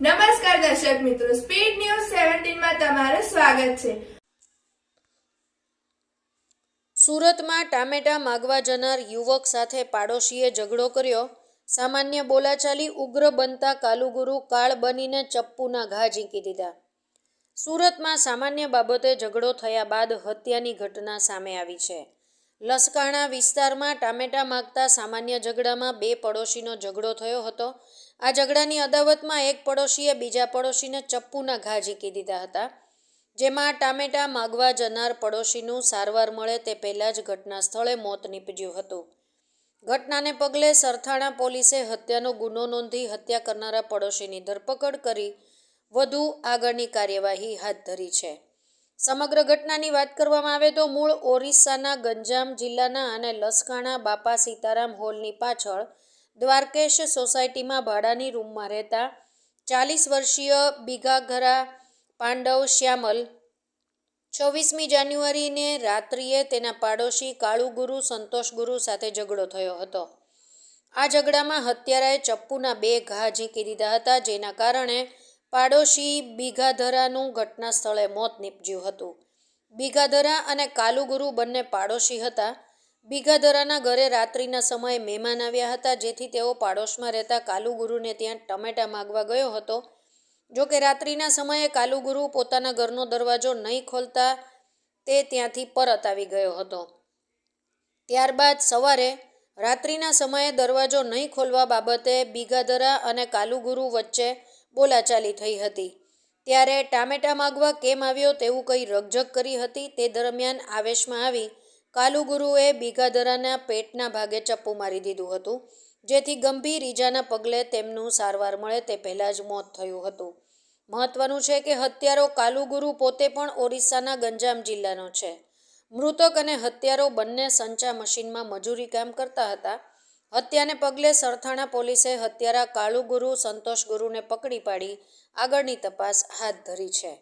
નમસ્કાર દર્શક મિત્રો સ્પીડ ન્યૂઝ સેવન્ટીનમાં તમારું સ્વાગત છે. સુરતમાં ટામેટા માગવા જનાર યુવક સાથે પાડોશીએ ઝઘડો કર્યો. સામાન્ય બોલાચાલી ઉગ્ર બનતા કાલુગુરુ કાળ બનીને ચપ્પુના ઘા ઝીંકી દીધા. સુરતમાં સામાન્ય બાબતે ઝઘડો થયા બાદ હત્યાની ઘટના સામે આવી છે. લસકાણા વિસ્તારમાં ટામેટા માગતા સામાન્ય ઝઘડામાં બે પડોશીનો ઝઘડો થયો હતો. આ ઝઘડાની અદાવતમાં એક પડોશીએ બીજા પડોશીને ચપ્પુના ઘા ઝીંકી દીધા હતા. જેમાં ટામેટા માગવા જનાર પડોશીનું સારવાર મળે તે પહેલાં જ ઘટના સ્થળે મોત નીપજ્યું હતું. ઘટનાને પગલે સરથાણા પોલીસે હત્યાનો ગુનો નોંધી હત્યા કરનારા પડોશીની ધરપકડ કરી વધુ આગળની કાર્યવાહી હાથ ધરી છે. સમગ્ર ઘટનાની વાત કરવામાં આવે તો મૂળ ઓરિસ્સાના ગંજામ જિલ્લાના અને લસકાણા બાપા સીતારામ હોલની પાછળ દ્વારકેશ સોસાયટીમાં ભાડાની રૂમમાં રહેતા ચાલીસ વર્ષીય બીઘાઘરા પાંડવ શ્યામલ છવ્વીસમી જાન્યુઆરીને રાત્રિએ તેના પાડોશી કાળુગુરુ સંતોષગુરુ સાથે ઝઘડો થયો હતો. આ ઝઘડામાં હત્યારાએ ચપ્પુના બે ઘા ઝીંકી દીધા હતા, જેના કારણે પાડોશી બીઘાધરાનું ઘટના સ્થળે મોત નીપજ્યું હતું. બીઘાધરા અને કાલુગુરુ બંને પાડોશી હતા. બીઘાધરાના ઘરે રાત્રિના સમયે મહેમાન આવ્યા હતા, જેથી તેઓ પાડોશમાં રહેતા કાલુગુરુને ત્યાં ટમેટા માગવા ગયો હતો. જો કે રાત્રિના સમયે કાલુગુરુ પોતાના ઘરનો દરવાજો નહીં ખોલતા તે ત્યાંથી પરત આવી ગયો હતો. ત્યારબાદ સવારે રાત્રિના સમયે દરવાજો નહીં ખોલવા બાબતે બીઘાધરા અને કાલુગુરુ વચ્ચે બોલાચાલી થઈ હતી. ત્યારે ટામેટા માગવા કેમ આવ્યો તેવું કંઈ રકઝક કરી હતી તે દરમિયાન આવેશમાં આવી કાલુગુરુએ બીગાધરાના પેટના ભાગે ચપ્પુ મારી દીધું હતું, જેથી ગંભીર ઈજાના પગલે તેમનું સારવાર મળે તે પહેલાં જ મોત થયું હતું. મહત્વનું છે કે હત્યારો કાલુગુરુ પોતે પણ ઓરિસ્સાના ગંજામ જિલ્લાનો છે. મૃતક અને હત્યારો બંને સંચા મશીનમાં મજૂરી કામ કરતા હતા. હત્યાને પગલે સરથાણા પોલીસે હત્યારા કાળુગુરુ સંતોષ ગુરુને પકડી પાડી આગળની તપાસ હાથ ધરી છે.